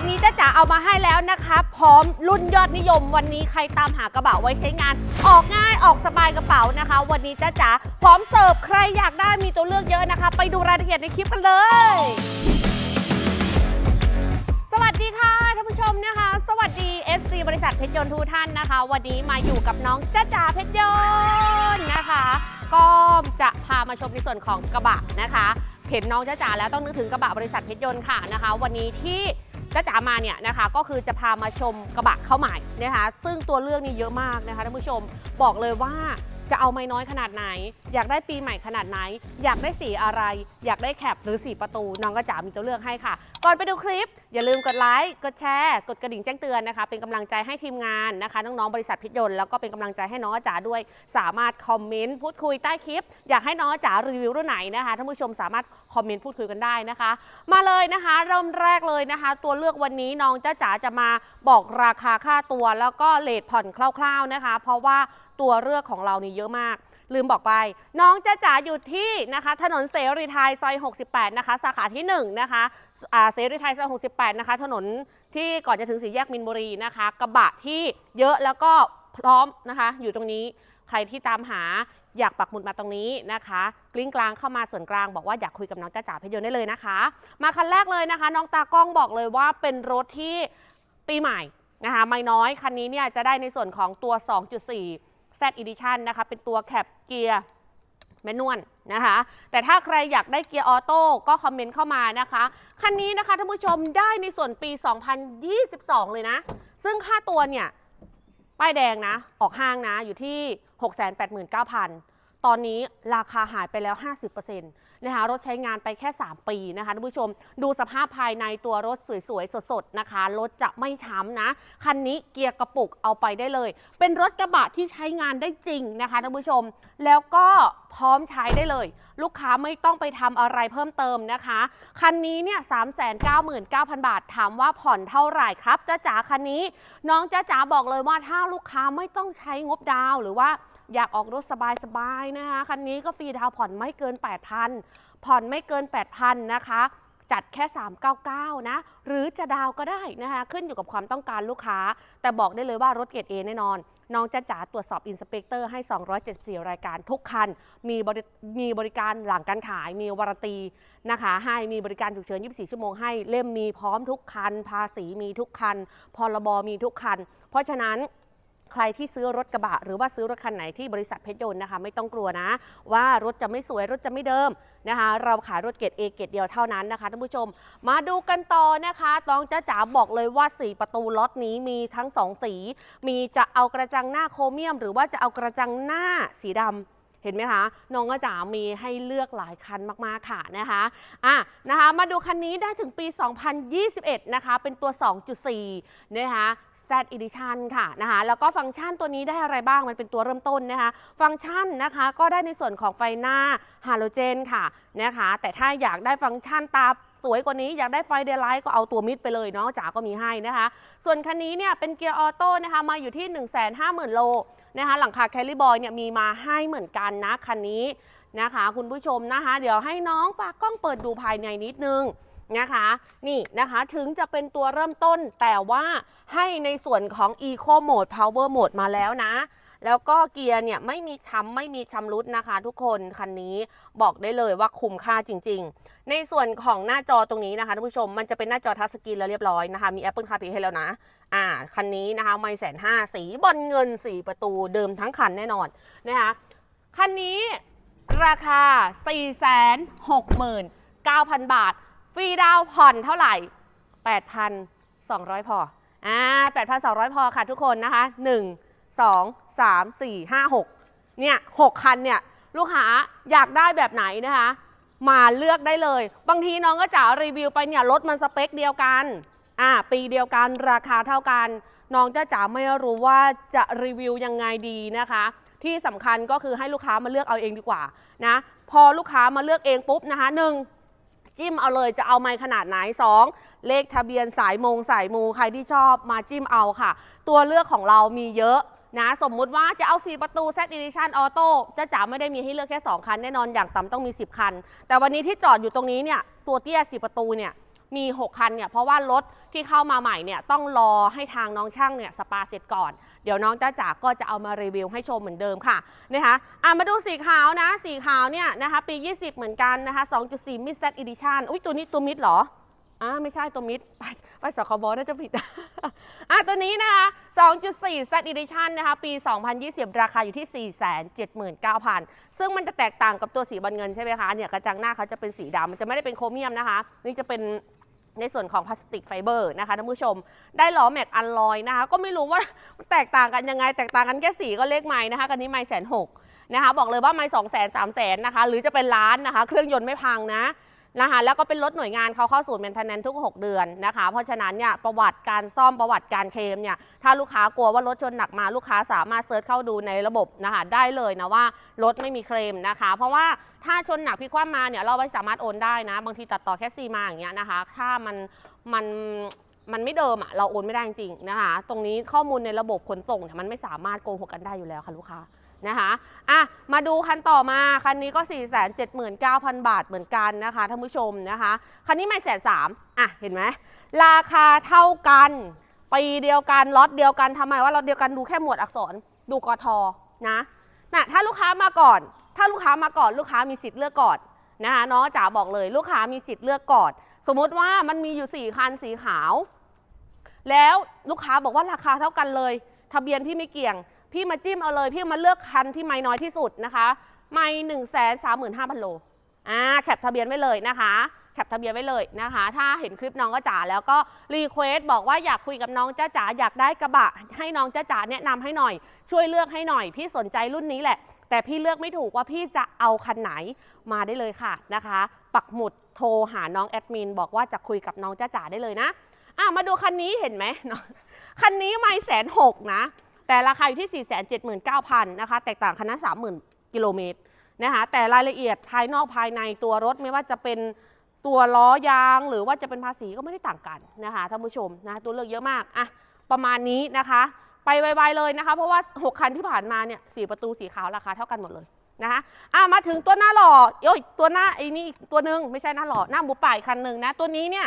วันนี้จ้าจ๋าเอามาให้แล้วนะคะ พร้อมรุ่นยอดนิยม วันนี้ใครตามหากระบะไว้ใช้งาน ออกง่ายออกสบายกระเป๋านะคะ วันนี้จ้าจ๋าพร้อมเสิร์ฟใครอยากได้มีตัวเลือกเยอะนะคะ ไปดูรายละเอียดในคลิปกันเลย สวัสดีค่ะท่านผู้ชมนะคะ สวัสดี FC บริษัทเพชรยนต์ทุกท่านนะคะ วันนี้มาอยู่กับน้องจ้าจ๋าเพชรยนต์นะคะ ก็จะพามาชมในส่วนของกระบะนะคะ เห็นน้องจ้าจ๋าแล้วต้องนึกถึงกระบะบริษัทเพชรยนต์ค่ะนะคะ วันนี้ที่ จ้าจ๋ามาเนี่ยนะคะก็คือจะพามาชมกระบะเข้าใหม่นะคะ ซึ่งตัวเลือกนี่เยอะมากนะคะท่านผู้ชมบอกเลยว่า จะเอาไม่น้อยขนาดไหน อยากได้ปีใหม่ขนาดไหน อยากได้สีอะไร อยากได้แคปหรือสีประตู น้องก็จ๋ามีตัวเลือกให้ค่ะ ก่อนไปดูคลิป อย่าลืมกดไลค์กดแชร์กดกระดิ่งแจ้งเตือนนะคะ เป็นกำลังใจให้ทีมงานนะคะ น้องๆบริษัทพชรยนต์แล้วก็เป็นกำลังใจให้น้องจ๋าด้วย สามารถคอมเมนต์พูดคุยใต้คลิป อยากให้น้องจ๋ารีวิวรุ่นไหนนะคะท่านผู้ชมสามารถคอมเมนต์พูดคุยกันได้นะคะ มาเลยนะคะเริ่มแรกเลยนะคะ ตัวเลือกวันนี้น้องจ้าจ๋าจะมาบอกราคาค่าตัว แล้วก็เลทผ่อนคร่าว ๆนะคะ เพราะว่า ตัวเลือกของเรานี่เยอะมาก ลืมบอกไป น้องจ้าจ๋าอยู่ที่นะคะ ถนนเสรีไทยซอย 68 นะคะ สาขาที่ 1 นะคะเสรีไทยซอย 68 นะคะ ถนนที่ก่อนจะถึงสี่แยกมินบุรีนะคะ กระบะที่เยอะแล้วก็พร้อมนะคะ อยู่ตรงนี้ใครที่ตามหาอยากปักหมุดมาตรงนี้นะคะกลิ้งกลางเข้ามาส่วนกลางบอกว่าอยากคุยกับน้องจ้าจ๋าเพชรยนได้เลยนะคะ มาคันแรกเลยนะคะ น้องตากล้องบอกเลยว่าเป็นรถที่ปีใหม่นะคะไม่น้อยคันนี้เนี่ยจะได้ในส่วนของตัว 2.4 Z Edition นะคะ เป็นตัวแคปเกียร์แมนนวลนะคะ แต่ถ้าใครอยากได้เกียร์ออโต้ก็คอมเมนต์เข้ามานะคะ คันนี้นะคะท่านผู้ชมได้ในส่วนปี 2022 เลยนะ ซึ่งค่าตัวเนี่ย ป้ายแดงนะ ออกห้างนะ อยู่ที่ 689,000 ตอนนี้ราคาหายไปแล้ว 50% นะคะรถใช้งานไปแค่ 3 ปีนะคะท่านผู้ชม ดูสภาพภายในตัวรถสวยๆ สดๆนะคะรถจะไม่ช้ำนะ คันนี้เกียร์กระปุกเอาไปได้เลย เป็นรถกระบะที่ใช้งานได้จริงนะคะท่านผู้ชม แล้วก็พร้อมใช้ได้เลย ลูกค้าไม่ต้องไปทำอะไรเพิ่มเติมนะคะ คันนี้เนี่ย399,000บาท ถามว่าผ่อนเท่าไหร่ครับจ้าจ๋าคันนี้ น้องจ้าจ๋าบอกเลยว่าถ้าลูกค้าไม่ต้องใช้งบดาวหรือว่า อยากออกรถสบายๆนะคะ คันนี้ก็ฟรีดาวผ่อนไม่เกิน 8,000 ผ่อนไม่เกิน 8,000 นะคะ จัดแค่ 399 นะ หรือจะดาวก็ได้นะคะ ขึ้นอยู่กับความต้องการลูกค้า แต่บอกได้เลยว่ารถเกรดเอแน่นอน น้องจ้าจ๋าตรวจสอบอินสเปกเตอร์ให้ 274 รายการทุกคัน มีบริมีบริการหลังการขาย มีวารตีนะคะ ให้มีบริการฉุกเฉิน 24 ชั่วโมงให้ เล่มมีพร้อมทุกคัน ภาษีมีทุกคัน พรบมีทุกคัน เพราะฉะนั้น ใครที่ซื้อรถกระบะ หรือว่าซื้อรถคันไหนที่บริษัทเพชรยนต์นะคะไม่ต้องกลัวนะ ว่ารถจะไม่สวยรถจะไม่เดิมนะคะ เราขายรถเกรด A เกรดเดียวเท่านั้นนะคะท่านผู้ชม มาดูกันต่อนะคะตองจ้าจ๋าบอกเลยว่าสีประตูล็อตนี้มีทั้งสองสี มีจะเอากระจังหน้าโครเมียม หรือว่าจะเอากระจังหน้าสีดำเห็นไหมคะ น้องก็จ๋ามีให้เลือกหลายคันมากๆค่ะนะคะอะนะคะ มาดูคันนี้ได้ถึงปี 2021 นะคะ เป็นตัว 2.4 นะคะ Z Edition ค่ะนะคะแล้วก็ฟังก์ชันตัวนี้ได้อะไรบ้างมันเป็นตัวเริ่มต้นนะคะฟังก์ชันนะคะก็ได้ในส่วนของไฟหน้าฮาโลเจนค่ะนะคะแต่ถ้าอยากได้ฟังก์ชันตาสวยกว่านี้อยากได้ไฟเดย์ไลท์ก็เอาตัวมิดไปเลยเนาะจ๋าก็มีให้นะคะ ส่วนคันนี้เนี่ยเป็นเกียร์ออโต้นะคะมาอยู่ที่ 1 5 0 0 0 0 โลนะคะหลังคาแคลริบอยเนี่ยมีมาให้เหมือนกันนะคันนี้นะคะ คุณผู้ชมนะคะ เดี๋ยวให้น้องปากกล้องเปิดดูภายในนิดนึง นะคะ นี่นะคะถึงจะเป็นตัวเริ่มต้นแต่ว่าให้ในส่วนของ Eco Mode Power Mode มาแล้วนะ แล้วก็เกียร์เนี่ยไม่มีช้ำไม่มีชำรุดนะคะ ทุกคนคันนี้บอกได้เลยว่าคุ้มค่าจริง ๆ ในส่วนของหน้าจอตรงนี้นะคะท่านผู้ชมมันจะเป็นหน้าจอทัชสกรีนแล้วเรียบร้อยนะคะ มี Apple CarPlay ให้แล้วนะอ่าคันนี้นะคะไม่แสนห้าสีบอลเงิน4ประตูเดิมทั้งคันแน่นอนนะคะคันนี้ราคา 469,000 บาท รีดาวผ่อนเท่าไหร่ 8,200 พออ่า8,200 พอค่ะทุกคนนะคะ 1 2 3 4 5 6 เนี่ย 6 คันเนี่ย ลูกค้าอยากได้แบบไหนนะคะ มาเลือกได้เลย บางทีน้องก็จ๋ารีวิวไปเนี่ยรถมันสเปคเดียวกัน อ่า ปีเดียวกันราคาเท่ากัน น้องจ้าจ๋าไม่รู้ว่าจะรีวิวยังไงดีนะคะที่สำคัญก็คือให้ลูกค้ามาเลือกเอาเองดีกว่านะ พอลูกค้ามาเลือกเองปุ๊บนะคะหนึ่ง จิ้มเอาเลยจะเอาไม้ขนาดไหน 2 เลขทะเบียนสายมงสายมูใครที่ชอบมาจิ้มเอาค่ะ ตัวเลือกของเรามีเยอะนะสมมุติว่าจะเอา 4 ประตู Z Edition Auto จะจ๋าไม่ได้มีให้เลือกแค่ 2 คันแน่นอนอย่างต่ำต้องมี 10 คัน แต่วันนี้ที่จอดอยู่ตรงนี้เนี่ยตัวเตี้ย 4 ประตูเนี่ย มี 6 คันเนี่ยเพราะว่ารถที่เข้ามาใหม่เนี่ยต้องรอให้ทางน้องช่างเนี่ยสปาเสร็จก่อน เดี๋ยวน้องจ้าจ๋าก็จะเอามารีวิวให้ชมเหมือนเดิมค่ะนะคะอะมาดูสีขาวนะ สีขาวเนี่ยนะคะปี 20 เหมือนกันนะคะ 2.4 Mid Set Edition อุ้ยตัวนี้ตัวมิดเหรออ่าไม่ใช่ตัวมิดไปไปสคบน่าจะผิดอะตัวนี้นะคะ2.4 Set Edition นะคะ ปี 2020 ราคาอยู่ที่ 479,000 ซึ่งมันจะแตกต่างกับตัวสีบอลเงินใช่ไหมคะ เนี่ยกระจังหน้าเขาจะเป็นสีดำมันจะไม่ได้เป็นโครเมียมนะคะ นี่จะเป็น ในส่วนของพลาสติกไฟเบอร์นะคะท่านผู้ชม ได้ล้อแม็กอัลลอยนะคะ ก็ไม่รู้ว่าแตกต่างกันยังไง แตกต่างกันแค่สีก็เลขไม้นะคะ กันนี้ไม้แสนหกนะคะ บอกเลยว่าไม้สองแสนสามแสนนะคะ หรือจะเป็นล้านนะคะ เครื่องยนต์ไม่พังนะ นะคะแล้วก็เป็นรถหน่วยงานเขาเข้าศูนย์ maintenance ทุก 6 เดือนนะคะ เพราะฉะนั้นเนี่ยประวัติการซ่อมประวัติการเคลมเนี่ยถ้าลูกค้ากลัวว่ารถชนหนักมาลูกค้าสามารถเซิร์ชเข้าดูในระบบนะคะได้เลยนะว่ารถไม่มีเคลมนะคะ เพราะว่าถ้าชนหนักพี่คว่ำมาเนี่ยเราไม่สามารถโอนได้นะ บางทีตัดต่อแค่ซีมาอย่างเงี้ยนะคะ ถ้ามันมันมันไม่เดิมอะเราโอนไม่ได้จริงๆนะคะ ตรงนี้ข้อมูลในระบบขนส่งเนี่ยมันไม่สามารถโกหกกันได้อยู่แล้วค่ะลูกค้า นะคะอะมาดูคันต่อมาคันนี้ก็ 4 7 9 0 0 0 บาทเหมือนกันนะคะท่านผู้ชมนะคะคันนี้ไม่แสนสามอะเห็นไหมราคาเท่ากันปีเดียวกันล็อตเดียวกันทำไมว่าล็อตเดียวกันดูแค่หมวดอักษรดูกทนะนะถ้าลูกค้ามาก่อน ถ้าลูกค้ามาก่อนลูกค้ามีสิทธิ์เลือกก่อนนะคะน้องจ๋าบอกเลยลูกค้ามีสิทธิ์เลือกก่อน สมมติว่ามันมีอยู่ 4 คันสีขาว แล้วลูกค้าบอกว่าราคาเท่ากันเลย ทะเบียนพี่ไม่เกี่ยง พี่มาจิ้มเอาเลย พี่มาเลือกคันที่ไม่น้อยที่สุดนะคะ ไม่หนึ่งแสนสามหมื่นห้าพันโลอ่าแคปทะเบียนไว้เลยนะคะแคปทะเบียนไว้เลยนะคะ ถ้าเห็นคลิปน้องก็จ๋าแล้วก็รีเควสบอกว่าอยากคุยกับน้องจ้าจ๋าอยากได้กระบะ ให้น้องจ้าจ๋าแนะนำให้หน่อย ช่วยเลือกให้หน่อย พี่สนใจรุ่นนี้แหละ แต่พี่เลือกไม่ถูกว่าพี่จะเอาคันไหนมาได้เลยค่ะนะคะ ปักหมุดโทรหาน้องแอดมินบอกว่าจะคุยกับน้องจ้าจ๋าได้เลยนะอะมาดูคันนี้เห็นไหมคันนี้ไม่แสนหกนะ แต่ราคาอยู่ที่ 4 7 9 0 0 0นะคะ แตกต่างคันละ30,000 กิโลเมตรนะคะแต่รายละเอียดภายนอกภายในตัวรถไม่ว่าจะเป็นตัวล้อยางหรือว่าจะเป็นภาษีก็ไม่ได้ต่างกันนะคะท่านผู้ชมนะตัวเลือกเยอะมากอะประมาณนี้นะคะ ไปไวๆเลยนะคะ เพราะว่า 6 คันที่ผ่านมาเนี่ยสประตูสีขาวราคาเท่ากันหมดเลยนะคะอะมาถึงตัวหน้าหล่อโอ้ยตัวหน้าไอ้นี่ตัวหนึ่งไม่ใช่หน้าหล่อหน้าหมูป่าอีกคันหนึ่งนะตัวนี้เนี่ย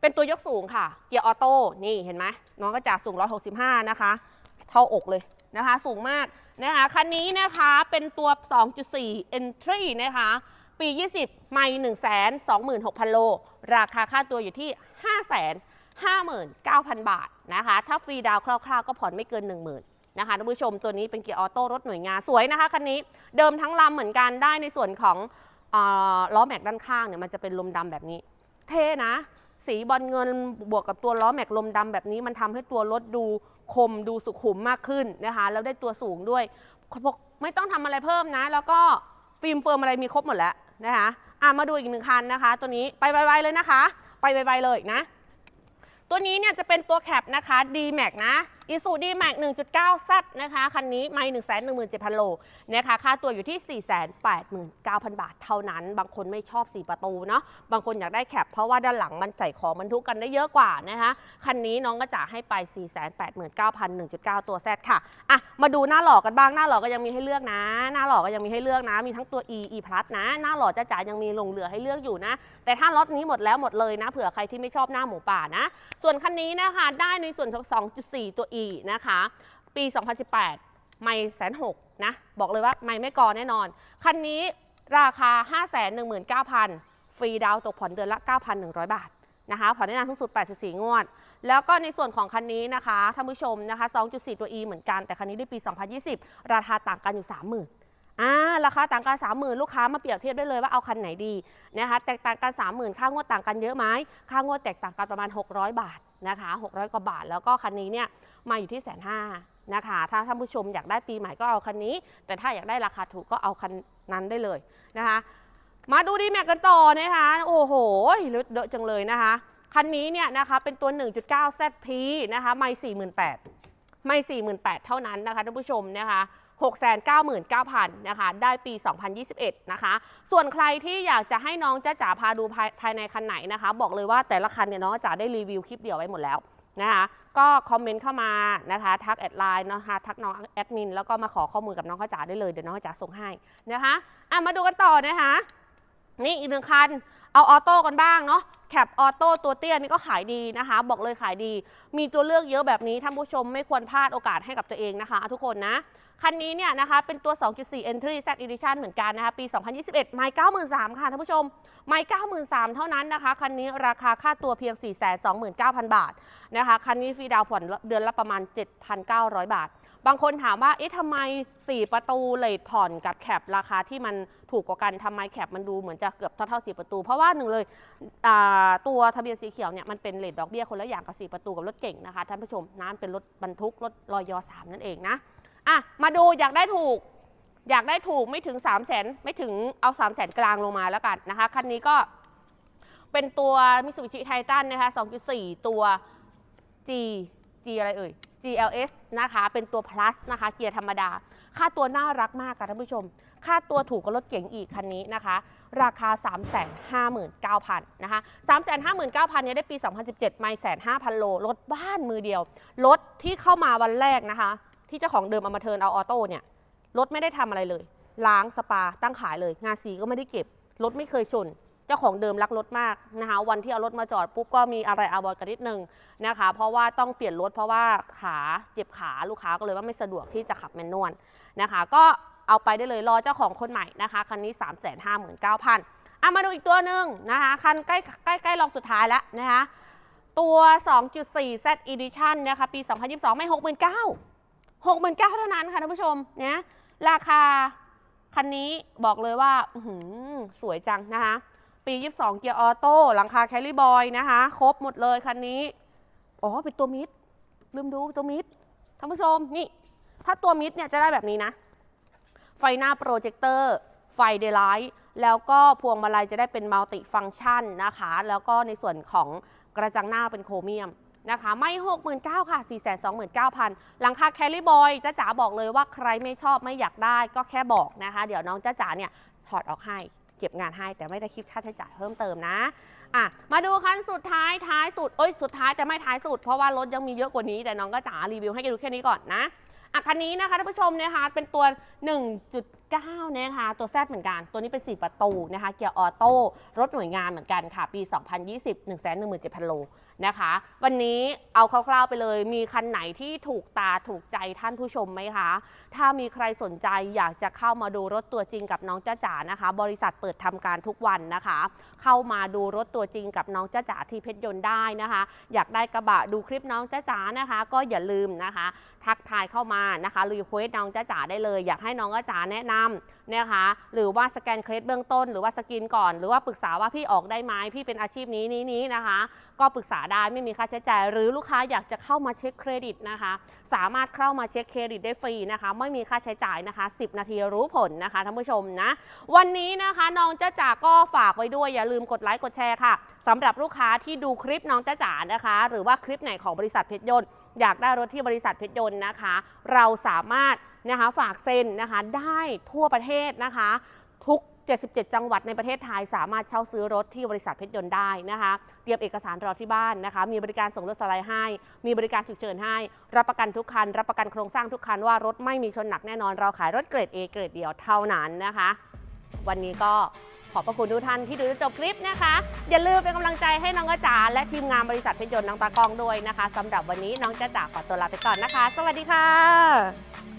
เป็นตัวยกสูงค่ะเกียร์ออโต้นี่เห็นไหมน้องก็จะสูง 165 นะคะ เท่าอกเลยนะคะ สูงมากนะคะคันนี้นะคะเป็นตัว 2.4 Entry นะคะปี 20 ไม่ 1 26,000 โล ราคาค่าตัวอยู่ที่ 559,000 บาทนะคะ ถ้าฟรีดาวคร่าวๆ ก็ผ่อนไม่เกิน 10,000นะคะท่านผู้ชมตัวนี้เป็นเกียร์ออโต้รถหน่วยงานสวยนะคะคันนี้เดิมทั้งลำเหมือนกันได้ในส่วนของออล้อแม็กด้านข้างเนี่ยมันจะเป็นลมดำแบบนี้ เท่นะ สีบอลเงินบวกกับตัวล้อแม็กลมดำแบบนี้มันทำให้ตัวรถดู คมดูสุขุมมากขึ้นนะคะแล้วได้ตัวสูงด้วยไม่ต้องทำอะไรเพิ่มนะ แล้วก็ฟิล์มเฟิร์มอะไรมีครบหมดแล้วนะคะอะมาดูอีกหนึ่งคันนะคะ ตัวนี้ไปไวๆเลยนะคะ ไปไวๆเลยนะ ตัวนี้เนี่ยจะเป็นตัวแคปนะคะ D-Max นะอีซู D-Max 1.9 Z นะคะ คันนี้ไม่117,000 โลนะคะค่าตัวอยู่ที่ 489,000 บาทเท่านั้น บางคนไม่ชอบ 4 ประตูเนาะบางคนอยากได้แคปเพราะว่าด้านหลังมันใส่ของบรรทุกกันได้เยอะกว่านะคะคันนี้น้องก็จะให้ไป 489,000 1.9 ตัว Z ค่ะอะ มาดูหน้าหล่อกันบ้างหน้าหล่อก็ยังมีให้เลือกนะ หน้าหล่อก็ยังมีให้เลือกนะ มีทั้งตัว E E plus นะ หน้าหล่อจะจ๋ายังมีลงเหลือให้เลือกอยู่นะ แต่ถ้าล็อตนี้หมดแล้วหมดเลยนะเผื่อใครที่ไม่ชอบหน้าหมูป่านะ ส่วนคันนี้นะคะได้ในส่วนของ2.4 ตัว E นะคะ ปี 2018 ไม่แสนหกนะ บอกเลยว่าไม่ไม่กอแน่นอน คันนี้ราคา 519,000 ฟรีดาวตกผ่อนเดือนละ 9,100 บาทนะคะผ่อนได้นานสูงสุด 84 งวด แล้วก็ในส่วนของคันนี้นะคะท่านผู้ชมนะคะ 2.4 ตัว E เหมือนกัน แต่คันนี้ได้ปี 2020 ราคาต่างกันอยู่ 30,000อ่าราคาต่างกัน30,000 ลูกค้ามาเปรียบเทียบได้เลยว่าเอาคันไหนดีนะคะ แตกต่างกัน 30,000 ค่างวดต่างกันเยอะไหมค่างวดแตกต่างกันประมาณ 600 บาท นะคะ600 กว่าบาท แล้วก็คันนี้เนี่ยมาอยู่ที่แสนห้านะคะ ถ้าท่านผู้ชมอยากได้ปีใหม่ก็เอาคันนี้ แต่ถ้าอยากได้ราคาถูกก็เอาคันนั้นได้เลยนะคะ มาดูดีแม็กกันต่อนะคะ โอ้โหรถเยอะจังเลยนะคะ คันนี้เนี่ยนะคะเป็นตัว 1.9 ZP นะคะ ไม่ 48,000 ไม่ 48,000 เท่านั้นนะคะท่านผู้ชมนะคะ 699,000นะคะได้ปี 2021 นะคะ ส่วนใครที่อยากจะให้น้องจ้าจ๋าพาดูภายภายในคันไหนนะคะ บอกเลยว่าแต่ละคันเนี่ยน้องจ๋าได้รีวิวคลิปเดียวไว้หมดแล้วนะคะก็คอมเมนต์เข้ามานะคะทักแอดไลน์นะคะทักน้องแอดมินแล้วก็มาขอข้อมูลกับน้องข้าจ๋าได้เลยเดี๋ยวน้องข้าจ๋าส่งให้นะคะอะมาดูกันต่อนะคะนี่อีกหนึ่งคัน เอาออโต้กันบ้างเนาะแคปออโต้ตัวเตี้ยนี่ก็ขายดีนะคะ บอกเลยขายดี มีตัวเลือกเยอะแบบนี้ท่านผู้ชมไม่ควรพลาดโอกาสให้กับตัวเองนะคะทุกคนนะ คันนี้เนี่ยนะคะเป็นตัว 2.4 Entry Z Edition เหมือนกันนะคะ ปี 2021 ไม่93,000ค่ะท่านผู้ชม ไม่93,000 เท่านั้นนะคะ คันนี้ราคาค่าตัวเพียง 429,000 บาทนะคะ คันนี้ฟรีดาวผ่อนเดือนละประมาณ 7,900 บาท บางคนถามว่า เอ๊ะทำไม 4 ประตูเลทผ่อนกับแคปราคาที่มันถูกกว่ากันทำไมแคปมันดูเหมือนจะเกือบเท่าเท่า4ประตู เพราะว่าหนึ่งเลยตัวทะเบียนสีเขียวเนี่ยมันเป็นเลทดอกเบี้ยคนละอย่างกับ 4 ประตูกับรถเก่งนะคะท่านผู้ชมน้ำเป็นรถบรรทุกรถรอยยอ3นั่นเองนะ อะมาดูอยากได้ถูก อยากได้ถูกไม่ถึง 3 0 0แสนไม่ถึงเอา 3 0 0แสนกลางลงมาแล้วกันนะคะ คันนี้ก็เป็นตัวมิ t ูบิชิไททันนะคะ 2.4 ตัว G G อะไรเอ่ย GLS นะคะ เป็นตัว plus นะคะ เกียร์ธรรมดา ค่าตัวน่ารักมากค่ะท่านผู้ชม ค่าตัวถูกกว่ารถเก๋งอีกคันนี้นะคะ ราคา 359,000 นะคะ 359,000เนี่ยได้ปี 2017 ไม่แสนห้าพันโล รถบ้านมือเดียว รถที่เข้ามาวันแรกนะคะ ที่เจ้าของเดิมเอามาเทินเอาออโต้เนี่ยรถไม่ได้ทำอะไรเลย ล้างสปาตั้งขายเลย งานสีก็ไม่ได้เก็บรถไม่เคยชน เจ้าของเดิมรักรถมากนะคะวันที่เอารถมาจอดปุ๊บก็มีอะไรอาบอยกันนิดนึงนะคะ เพราะว่าต้องเปลี่ยนรถเพราะว่าขาเจ็บขาลูกค้าก็เลยว่าไม่สะดวกที่จะขับแมนนวลนะคะ ก็เอาไปได้เลยรอเจ้าของคนใหม่นะคะคันนี้ 3 5 9 0 0 0อะมาดูอีกตัวหนึ่งนะคะคันใกล้ใกล้ใกล้ลองสุดท้ายแล้วนะคะตัว 2.4 Z Edition นะคะ ปี 2022 ไม่ 69,000 69,000เท่านั้นค่ะท่านผู้ชมนะราคาคันนี้บอกเลยว่าสวยจังนะคะ ปี 22 เกียร์ออโต้หลังคาแคลริบอยนะคะ ครบหมดเลยคันนี้ อ๋อ เป็นตัวมิด ลืมดูตัวมิดท่านผู้ชมนี่ ถ้าตัวมิดเนี่ยจะได้แบบนี้นะ ไฟหน้าโปรเจคเตอร์ไฟเดย์ไลท์แล้วก็พวงมาลัยจะได้เป็นมัลติฟัง c t ชันนะคะ แล้วก็ในส่วนของกระจังหน้าเป็นโครเมียม นะคะ ไม่ 69,000ค่ะ 429,000 หลังคาแคลริบอยจ้าจ๋าบอกเลยว่าใครไม่ชอบไม่อยากได้ก็แค่บอกนะคะ เดี๋ยวน้องจ้าจ๋าเนี่ยถอดออกให้เก็บงานให้แต่ไม่ได้คิดค่าใช้จ่ายเพิ่มเติมนะอะมาดูคันสุดท้ายท้ายสุดเอ้ยสุดท้ายแต่ไม่ท้ายสุด เพราะว่ารถยังมีเยอะกว่านี้ แต่น้องก็จ๋ารีวิวให้กันดูแค่นี้ก่อนนะอะคันนี้นะคะท่านผู้ชมนะคะเป็นตัว 1.9 นะคะตัวแซดเหมือนกัน ตัวนี้เป็น 4 ประตูนะคะเกียร์ออโต้รถหน่วยงานเหมือนกันค่ะ ปี 2020 117,000 โลนะคะ วันนี้เอาคร่าวๆไปเลย มีคันไหนที่ถูกตาถูกใจท่านผู้ชมไหมคะ ถ้ามีใครสนใจอยากจะเข้ามาดูรถตัวจริงกับน้องจ้าจ๋านะคะ บริษัทเปิดทำการทุกวันนะคะ เข้ามาดูรถตัวจริงกับน้องจ้าจ๋าที่เพชรยนต์ได้นะคะ อยากได้กระบะดูคลิปน้องจ้าจ๋านะคะ ก็อย่าลืมนะคะ ทักทายเข้ามานะคะรีเควสน้องจ้าจ๋าได้เลย อยากให้น้องจ้าจ๋าแนะนำนะคะ หรือว่าสแกนเคสเบื้องต้น หรือว่าสกินก่อน หรือว่าปรึกษาว่าพี่ออกได้ไหมพี่เป็นอาชีพนี้นี้นี้นะคะ ก็ปรึกษาได้ไม่มีค่าใช้จ่าย หรือลูกค้าอยากจะเข้ามาเช็คเครดิตนะคะ สามารถเข้ามาเช็คเครดิตได้ฟรีนะคะ ไม่มีค่าใช้จ่ายนะคะ 10 นาทีรู้ผลนะคะท่านผู้ชมนะ วันนี้นะคะน้องจ้าจ๋าก็ฝากไว้ด้วยอย่าลืมกดไลค์กดแชร์ค่ะสำหรับลูกค้าที่ดูคลิปน้องจ้าจ๋านะคะ หรือว่าคลิปไหนของบริษัทเพชรยนต์อยากได้รถที่บริษัทเพชรยนต์นะคะ เราสามารถนะคะฝากเซ็นนะคะได้ทั่วประเทศนะคะ ทุก 77 จังหวัดในประเทศไทยสามารถเช่าซื้อรถที่บริษัทเพชรยนต์ได้นะคะ เตรียมเอกสารรอที่บ้านนะคะ มีบริการส่งรถสไลด์ให้ มีบริการฉุกเฉินให้ รับประกันทุกคัน รับประกันโครงสร้างทุกคันว่ารถไม่มีชนหนักแน่นอน เราขายรถเกรด A เกรดเดียวเท่านั้นนะคะ วันนี้ก็ขอบพระคุณทุกท่านที่ดูจนจบคลิปนะคะ อย่าลืมเป็นกำลังใจให้น้องกระจ๋าและทีมงานบริษัทเพชรยนต์น้องตากองด้วยนะคะสำหรับวันนี้น้องจ้าจ๋าขอตัวลาไปก่อนนะคะ สวัสดีค่ะ